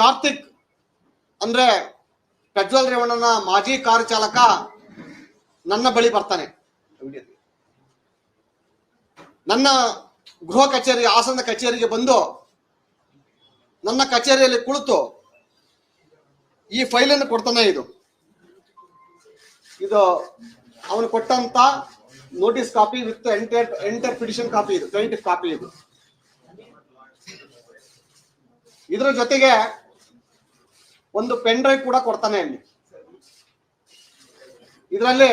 ಕಾರ್ತಿಕ್ ಅಂದ್ರೆ ಪ್ರಜ್ವಲ್ ರೇವಣ್ಣನ ಮಾಜಿ ಕಾರು ಚಾಲಕ ನನ್ನ ಬಳಿ ಬರ್ತಾನೆ. ನನ್ನ ಗೃಹ ಕಚೇರಿ ಆಸನ ಕಚೇರಿಗೆ ಬಂದು ನನ್ನ ಕಚೇರಿಯಲ್ಲಿ ಕುಳಿತು ಈ ಫೈಲನ್ನು ಕೊಡ್ತಾನೆ ಇದು. ಇದು ಅವನು ಕೊಟ್ಟಂತ notice copy with enter enter petition copy ಇದು ಟ್ವೆಂಟಿ ಕಾಪಿ ಇದು. ಇದರ ಜೊತೆಗೆ ಒಂದು ಪೆನ್ ಡ್ರೈವ್ ಕೂಡ ಕೊಡ್ತಾನೆ ಅಲ್ಲಿ. ಇದರಲ್ಲಿ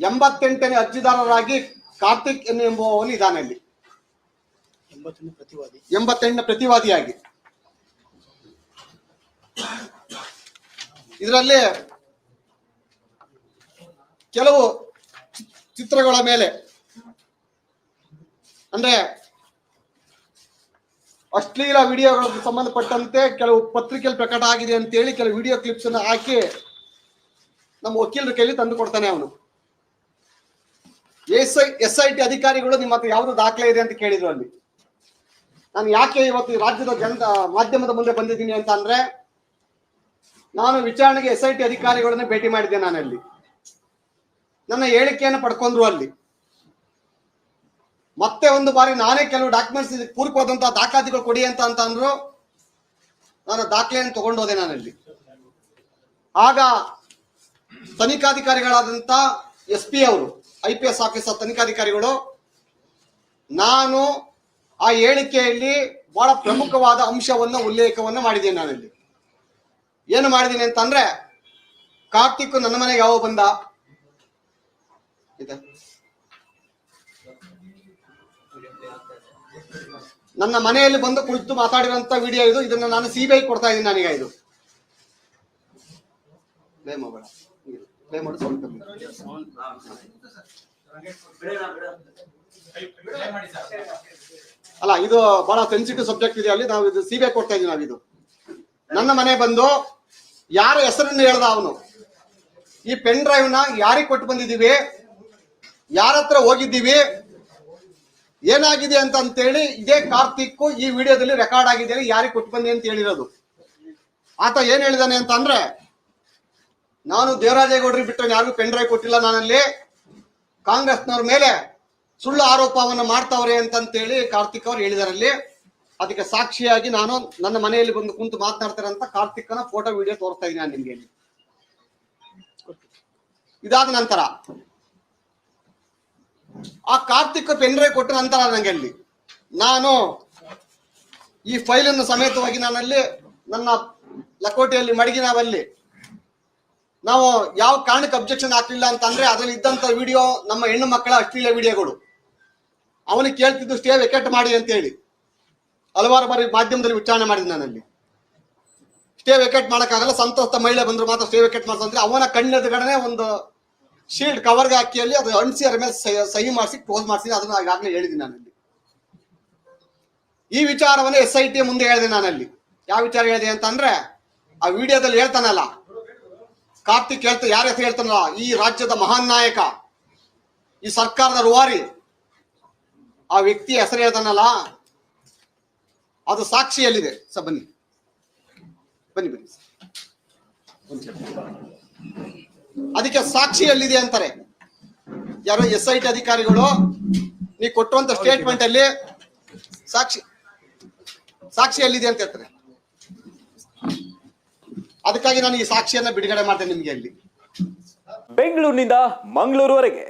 ಎಂಬತ್ತೆಂಟನೇ ಅರ್ಜಿದಾರರಾಗಿ ಕಾರ್ತಿಕ್ ಎಂಬುವವನು ಇದ್ದಾನೆ ಅಲ್ಲಿ. ಎಂಬತ್ತೆಂಟನೇ ಪ್ರತಿವಾದಿಯಾಗಿ. ಇದರಲ್ಲಿ ಕೆಲವು ಚಿತ್ರಗಳ ಮೇಲೆ ಅಂದ್ರೆ ಅಶ್ಲೀಲ ವಿಡಿಯೋಗಳ ಸಂಬಂಧಪಟ್ಟಂತೆ ಕೆಲವು ಪತ್ರಿಕೆಯಲ್ಲಿ ಪ್ರಕಟ ಆಗಿದೆ ಅಂತೇಳಿ ಕೆಲವು ವಿಡಿಯೋ ಕ್ಲಿಪ್ಸ್ ಅನ್ನು ಹಾಕಿ ನಮ್ಮ ವಕೀಲರ ಕೈಲಿ ತಂದು ಕೊಡ್ತಾನೆ ಅವನು. S I S I T ಅಧಿಕಾರಿಗಳು ನಿಮ್ಮ ಹತ್ರ ಯಾವ್ದು ದಾಖಲೆ ಇದೆ ಅಂತ ಕೇಳಿದ್ರು ಅಲ್ಲಿ. ನಾನು ಯಾಕೆ ಇವತ್ತು ರಾಜ್ಯದ ಜನ ಮಾಧ್ಯಮದ ಮುಂದೆ ಬಂದಿದ್ದೀನಿ ಅಂತ ಅಂದ್ರೆ ನಾನು ವಿಚಾರಣೆಗೆ ಎಸ್ ಐ ಟಿ ಅಧಿಕಾರಿಗಳನ್ನ ಭೇಟಿ ಮಾಡಿದ್ದೆ ನಾನಲ್ಲಿ. ನನ್ನ ಹೇಳಿಕೆಯನ್ನು ಪಡ್ಕೊಂಡ್ರು ಅಲ್ಲಿ. ಮತ್ತೆ ಒಂದು ಬಾರಿ ನಾನೇ ಕೆಲವು ಡಾಕ್ಯುಮೆಂಟ್ಸ್ ಪೂರಕವಾದಂತಹ ದಾಖಲಾತಿಗಳು ಕೊಡಿ ಅಂತ ಅಂತ ಅಂದ್ರು. ನಾನು ದಾಖಲೆಯನ್ನು ತಗೊಂಡೋದೆ ನಾನಲ್ಲಿ. ಆಗ ತನಿಖಾಧಿಕಾರಿಗಳಾದಂತ ಎಸ್ ಪಿ ಅವರು, ಐ ಪಿ ಎಸ್ ಆಫೀಸರ್ ತನಿಖಾಧಿಕಾರಿಗಳು, ನಾನು ಆ ಹೇಳಿಕೆಯಲ್ಲಿ ಬಹಳ ಪ್ರಮುಖವಾದ ಅಂಶವನ್ನ ಉಲ್ಲೇಖವನ್ನು ಮಾಡಿದ್ದೇನೆ ನಾನಲ್ಲಿ. ಏನು ಮಾಡಿದ್ದೀನಿ ಅಂತಂದ್ರೆ, ಕಾರ್ತಿಕ್ ನನ್ನ ಮನೆಗೆ ಯಾವ ಬಂದ? ಇದೆ. ನನ್ನ ಮನೆಯಲ್ಲಿ ಬಂದು ಕುಳಿತು ಮಾತಾಡಿರುವಂತ ವಿಡಿಯೋ ಇದು. ಇದನ್ನ ನಾನು ಸಿ ಬಿ ಐ ಕೊಡ್ತಾ ಇದ್ದೀನಿ ನನಗೆ ಇದು. ಅಲ್ಲ, ಇದು ಬಹಳ ಸೆನ್ಸಿಟಿವ್ ಸಬ್ಜೆಕ್ಟ್ ಇದೆ ಅಲ್ಲಿ. ನಾವು ಇದು ಸಿ ಬಿ ಐ ಕೊಡ್ತಾ ಇದೀವಿ ನಾವಿದು ನನ್ನ ಮನೆ ಬಂದು ಯಾರ ಹೆಸರನ್ನು ಹೇಳ್ದ ಅವನು? ಈ ಪೆನ್ ಡ್ರೈವ್ನ ಯಾರಿಗೆ ಕೊಟ್ಟು ಬಂದಿದ್ದೀವಿ? ಯಾರ ಹತ್ರ ಹೋಗಿದ್ದೀವಿ? ಏನಾಗಿದೆ ಅಂತ ಅಂತೇಳಿ ಇದೇ ಕಾರ್ತಿಕ್ ಈ ವಿಡಿಯೋದಲ್ಲಿ ರೆಕಾರ್ಡ್ ಆಗಿದೆ ಯಾರಿಗೆ ಕೊಟ್ಟು ಬಂದಿ ಅಂತ ಹೇಳಿರೋದು ಆತ ಏನ್ ಹೇಳಿದಾನೆ ಅಂತ ಅಂದ್ರೆ ನಾನು ದೇವರಾಜೇಗೌಡರಿಗೆ ಬಿಟ್ಟರೆ ಯಾರಿಗೂ ಪೆನ್ ಡ್ರೈವ್ ಕೊಟ್ಟಿಲ್ಲ ನಾನಲ್ಲಿ, ಕಾಂಗ್ರೆಸ್ನವ್ರ ಮೇಲೆ ಸುಳ್ಳು ಆರೋಪವನ್ನು ಮಾಡ್ತಾವ್ರೆ ಅಂತಂತೇಳಿ ಕಾರ್ತಿಕ್ ಅವ್ರು ಹೇಳಿದಾರಲ್ಲಿ ಅದಕ್ಕೆ ಸಾಕ್ಷಿಯಾಗಿ ನಾನು ನನ್ನ ಮನೆಯಲ್ಲಿ ಬಂದು ಕುಂತು ಮಾತನಾಡ್ತಾರೆ ಅಂತ ಕಾರ್ತಿಕ್ನ ಫೋಟೋ ವಿಡಿಯೋ ತೋರಿಸ್ತಾ ಇದ್ದೀನಿ ನಾನು ನಿಮ್ಗೆ. ಇದಾದ ನಂತರ ಆ ಕಾರ್ತಿಕ್ ಪೆನ್ ಡ್ರೈವ್ ಕೊಟ್ಟ ನಂತರ ನಂಗೆ ಅಲ್ಲಿ. ನಾನು ಈ ಫೈಲನ್ನು ಸಮೇತವಾಗಿ ನಾನಲ್ಲಿ ನನ್ನ ಲಕೋಟೆಯಲ್ಲಿ ಮಡಗಿ ನಾವಲ್ಲಿ ನಾವು ಯಾವ ಕಾರಣಕ್ಕೆ ಅಬ್ಜೆಕ್ಷನ್ ಹಾಕ್ಲಿಲ್ಲ ಅಂತಂದ್ರೆ ಅದ್ರಲ್ಲಿ ಇದ್ದಂತ ವಿಡಿಯೋ ನಮ್ಮ ಹೆಣ್ಣು ಮಕ್ಕಳ ಅಶ್ಲೀಲ ವಿಡಿಯೋಗಳು ಅವನಿಗೆ ಕೇಳ್ತಿದ್ದು ಸ್ಟೇ ವೆಕೆಟ್ ಮಾಡಿ ಅಂತ ಹೇಳಿ. ಹಲವಾರು ಬಾರಿ ಮಾಧ್ಯಮದಲ್ಲಿ ವಿಚಾರಣೆ ಮಾಡಿದ್ದೆ ನಾನಲ್ಲಿ. ಸ್ಟೇ ವೆಕೆಟ್ ಮಾಡೋಕ್ಕಾಗಲ್ಲ ಸಂತಸ್ತ ಮಹಿಳೆ ಬಂದ್ರು ಮಾತ್ರ ಸ್ಟೇ ವೆಕೆಟ್ ಮಾಡ್ತಂದ್ರೆ ಅವನ ಕಣ್ಣೆದುರುಗಡೆ ಒಂದು ಶೀಲ್ಡ್ ಕವರ್ಗೆ ಹಾಕಿಯಲ್ಲಿ ಅದು ಅಂಟಿಸಿ ಅದ್ರ ಮೇಲೆ ಸಹಿ- ಮಾಡಿಸಿ ಕ್ಲೋಸ್ ಮಾಡಿಸಿ, ಅದನ್ನ ಈಗಾಗಲೇ ಹೇಳಿದ್ದೀನಿ ನಾನಲ್ಲಿ. ಈ ವಿಚಾರವನ್ನು ಎಸ್ ಐ ಟಿ ಮುಂದೆ ಹೇಳಿದೆ ನಾನಲ್ಲಿ. ಯಾವ ವಿಚಾರ ಹೇಳಿದೆ ಅಂತಂದ್ರೆ, ಆ ವಿಡಿಯೋದಲ್ಲಿ ಹೇಳ್ತಾನಲ್ಲ, ಕಾರ್ತಿಕ್ ಹೇಳ್ತಾ, ಯಾರ ಹೆಸರು ಹೇಳ್ತಾನಲ್ಲ, ಈ ರಾಜ್ಯದ ಮಹಾನ್ ನಾಯಕ, ಈ ಸರ್ಕಾರದ ರೂವಾರಿ, ಆ ವ್ಯಕ್ತಿ ಹೆಸರು ಹೇಳ್ತಾನಲ್ಲ, ಅದು ಸಾಕ್ಷಿಯಲ್ಲಿದೆ ಸ ಬನ್ನಿ. ಬನ್ನಿ ಬನ್ನಿ. ಒಂದ್ ಸಾಕ್ಷಿ ಎಲ್ಲಿದೆ ಸಾಕ್ಷಿಯಲ್ಲಿದೆ ಅಂತಾರೆ? ಯಾರೋ ಎಸ್ ಐ ಟಿ ಅಧಿಕಾರಿಗಳು ನೀವು ಕೊಟ್ಟುವಂತ ಸ್ಟೇಟ್ಮೆಂಟ್ ಅಲ್ಲಿ ಸಾಕ್ಷಿ ಸಾಕ್ಷಿ ಎಲ್ಲಿದೆ ಅಂತ ಹೇಳ್ತಾರೆ. ಅದಕ್ಕಾಗಿ ನಾನು ಈ ಸಾಕ್ಷಿಯನ್ನ ಬಿಡುಗಡೆ ಮಾಡ್ತೇನೆ ನಿಮ್ಗೆ ಅಲ್ಲಿ ಬೆಂಗಳೂರಿನಿಂದ ಮಂಗಳೂರುವರೆಗೆ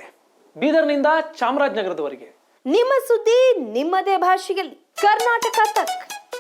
ಬೀದರ್ನಿಂದ ಚಾಮರಾಜನಗರದವರೆಗೆ. ನಿಮ್ಮ ಸುದ್ದಿ ನಿಮ್ಮದೇ ಭಾಷೆಯಲ್ಲಿ. ಕರ್ನಾಟಕ ತಕ್.